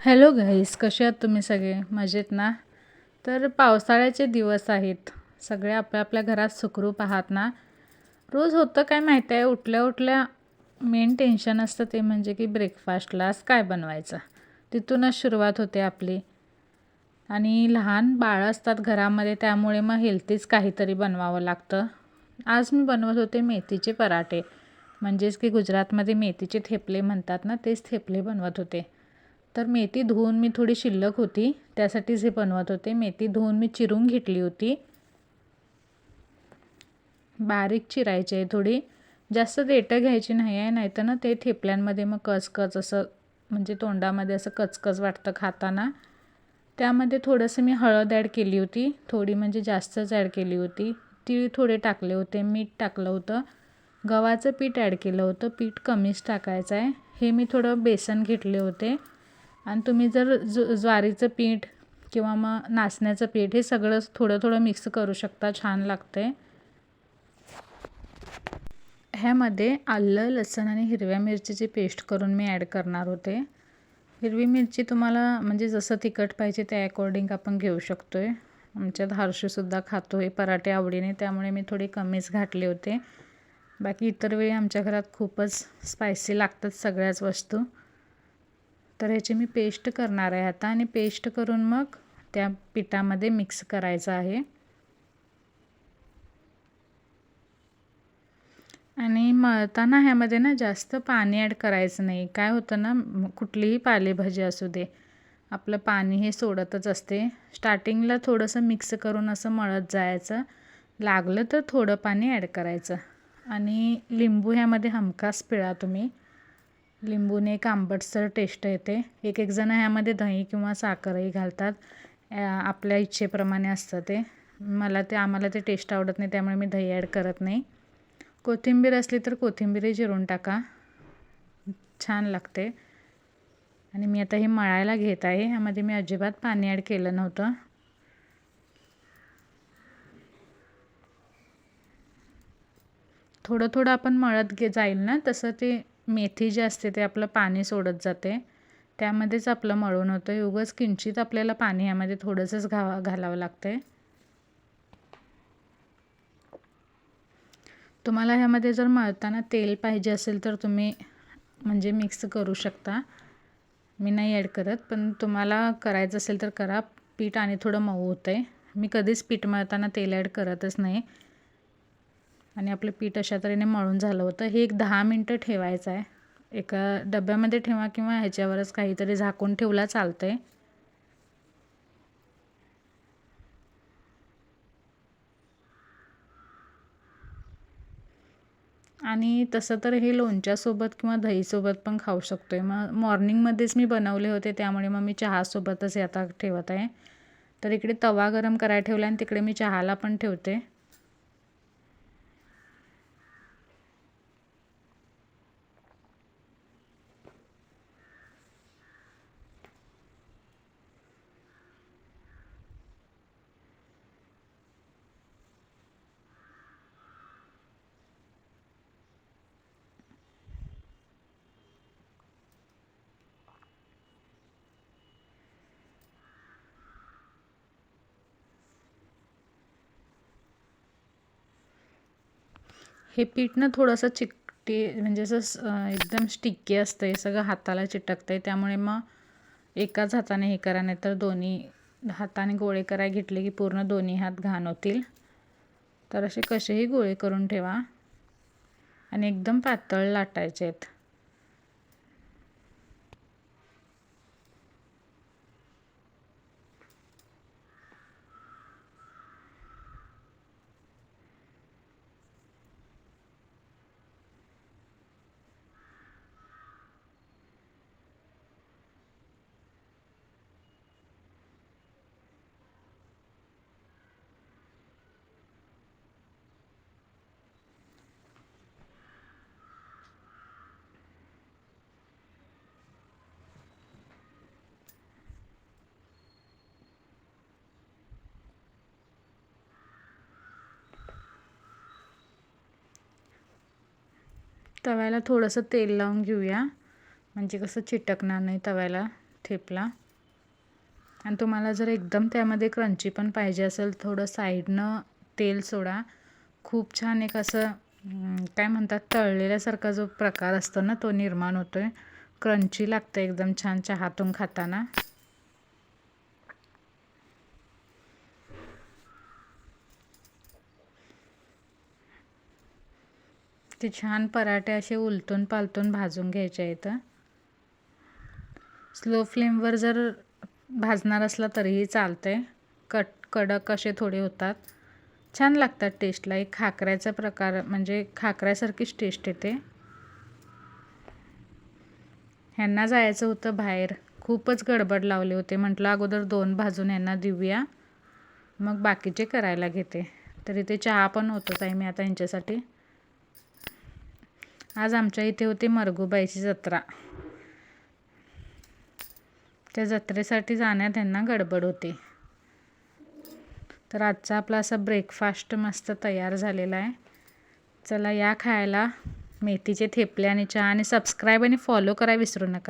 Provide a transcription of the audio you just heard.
Hello गाईस कसे आहात तुम्ही सगळे? मजेत ना? तर पावसाळ्याचे दिवस आहेत. सगळे आपल्या आपल्या घरात सुखरूप आहात ना? रोज होतं काय माहीत आहे? उठल्या उठल्या मेन टेन्शन असतं ते म्हणजे की ब्रेकफास्टला आज काय बनवायचं? तिथूनच सुरुवात होते आपली. आणि लहान बाळं असतात घरामध्ये त्यामुळे मग हेल्थीच काहीतरी बनवावं लागतं. आज मी बनवत होते मेथीचे पराठे. म्हणजेच की गुजरातमध्ये मेथीचे थेपले म्हणतात ना तेच थेपले बनवत होते. तर मेथी धुवून मी थोडी शिल्लक होती. त्यासाठीच हे बनवत होते. मेथी धुवून मी चिरून घेतली होती. बारीक चिरायची आहे थोडी. जास्त देटं घ्यायची नाही आहे नाहीतर ना ते थेपल्यांमध्ये मग कचकच असं म्हणजे तोंडामध्ये असं कचकच वाटतं खाताना. त्यामध्ये थोडंसं मी हळद ॲड केली होती. थोडी म्हणजे जास्तच ॲड केली होती. तीळ थोडे टाकले होते. मीठ टाकलं होतं. गव्हाचं पीठ ॲड केलं होतं. पीठ कमीच टाकायचं आहे. हे मी थोडं बेसन घेतले होते. आणि तुम्ही जर ज ज्वारीचं पीठ किंवा मग नाचण्याचं पीठ हे सगळं थोडं थोडं मिक्स करू शकता छान लागते ह्यामध्ये आलं लसण आणि हिरव्या मिरचीची पेस्ट करून मी ॲड करणार होते. हिरवी मिरची तुम्हाला म्हणजे जसं तिखट पाहिजे त्या अकॉर्डिंग आपण घेऊ शकतो आहे आमच्यात हारशीसुद्धा खातो आहे पराठे आवडीने त्यामुळे मी थोडे कमीच घातले होते. बाकी इतर वेळी आमच्या घरात खूपच स्पायसी लागतात सगळ्याच वस्तू. तर ह्याची मी पेस्ट करणार आहे आता आणि पेस्ट करून मग त्या पिठामध्ये मिक्स करायचं आहे. आणि मळताना ह्यामध्ये ना जास्त पाणी ॲड करायचं नाही. काय होतं ना कुठलीही पालेभाजी असू दे आपलं पाणी हे सोडतच असते. स्टार्टिंगला थोडंसं मिक्स करून असं मळत जायचं. लागलं तर थोडं पाणी ॲड करायचं. आणि लिंबू ह्यामध्ये हमखास पिळा तुम्ही. लिंबूने एक आंबटसर टेस्ट येते. एक एक जण ह्यामध्ये दही किंवा साखरही घालतात. आपल्या इच्छेप्रमाणे असतं ते. मला ते आम्हाला ते टेस्ट आवडत नाही त्यामुळे मी दही ॲड करत नाही. कोथिंबीर असली तर कोथिंबीरही चिरून टाका. छान लागते. आणि मी आता हे मळायला घेत आहे. ह्यामध्ये मी अजिबात पाणी ॲड केलं नव्हतं. थोडं थोडं आपण मळत गे जाईल ना? तसं ते मेथी जी असते ते आपलं पाणी सोडत जाते. त्यामध्येच आपलं मळून होतं आहे उगंच किंचित आपल्याला पाणी ह्यामध्ये थोडंसंच घावा घालावं लागतं आहे तुम्हाला ह्यामध्ये जर मळताना तेल पाहिजे असेल तर तुम्ही म्हणजे मिक्स करू शकता. मी नाही ॲड करत पण तुम्हाला करायचं असेल तर करा. पीठ आणि थोडं मऊ होतं आहे मी कधीच पीठ मळताना तेल ॲड करतच नाही. आणि आपलं पीठ अशा तऱ्हेने मळून झालं होतं. हे एक दहा मिनटं ठेवायचं आहे. एका डब्यामध्ये ठेवा किंवा ह्याच्यावरच काहीतरी झाकून ठेवला चालतं आहे आणि तसं तर हे लोणच्यासोबत किंवा दहीसोबत पण खाऊ शकतो आहे मग मॉर्निंगमध्येच मी बनवले होते त्यामुळे मग मी चहासोबतच हे आता ठेवत आहे. तर इकडे तवा गरम करायला ठेवला आणि तिकडे मी चहाला पण ठेवते. हे पीठ ना थोडंसं चिकटी म्हणजे असं एकदम स्टिकी असतं हे सगळं हाताला चिटकतं आहे त्यामुळे मग एकाच हाताने हे करा नाही तर दोन्ही हाताने गोळे करायला घेतले की पूर्ण दोन्ही हात घाण होतील. तर असे कसेही गोळे करून ठेवा. आणि एकदम पातळ लाटायचे आहेत तव्याला थोडंसं तेल लावून घेऊया. म्हणजे कसं चिटकणार नाही तव्याला ठेपला. आणि तुम्हाला जर एकदम त्यामध्ये क्रंची पण पाहिजे असेल थोडं साईडनं तेल सोडा. खूप छान एक असं काय म्हणतात तळलेल्यासारखा जो प्रकार असतो ना तो निर्माण होतो आहे क्रंची लागतं एकदम छान चहातून खाताना. ते छान पराठे असे उलटून पालटून भाजून घ्यायचे आहेत स्लो फ्लेमवर जर भाजणार असला तरीही चालते कट कडक असे थोडे होतात. छान लागतात टेस्टला एक खाकऱ्याचा प्रकार म्हणजे खाकऱ्यासारखीच टेस्ट येते. ह्यांना जायचं होतं बाहेर. खूपच गडबड लावले होते. म्हटलं अगोदर दोन भाजून ह्यांना देऊया. मग बाकीचे करायला घेते. तरी ते चहा पण होतोच आहे मी आता ह्यांच्यासाठी आज आमच्या इथे होती मरगुबाईची जत्रा. त्या जत्रेसाठी जाण्यात त्यांना गडबड होती. तर आजचा आपला असा ब्रेकफास्ट मस्त तयार झालेला आहे. चला या खायला. मेथीचे थेपले आणि चहा आणि सबस्क्राईब आणि फॉलो करा विसरू नका.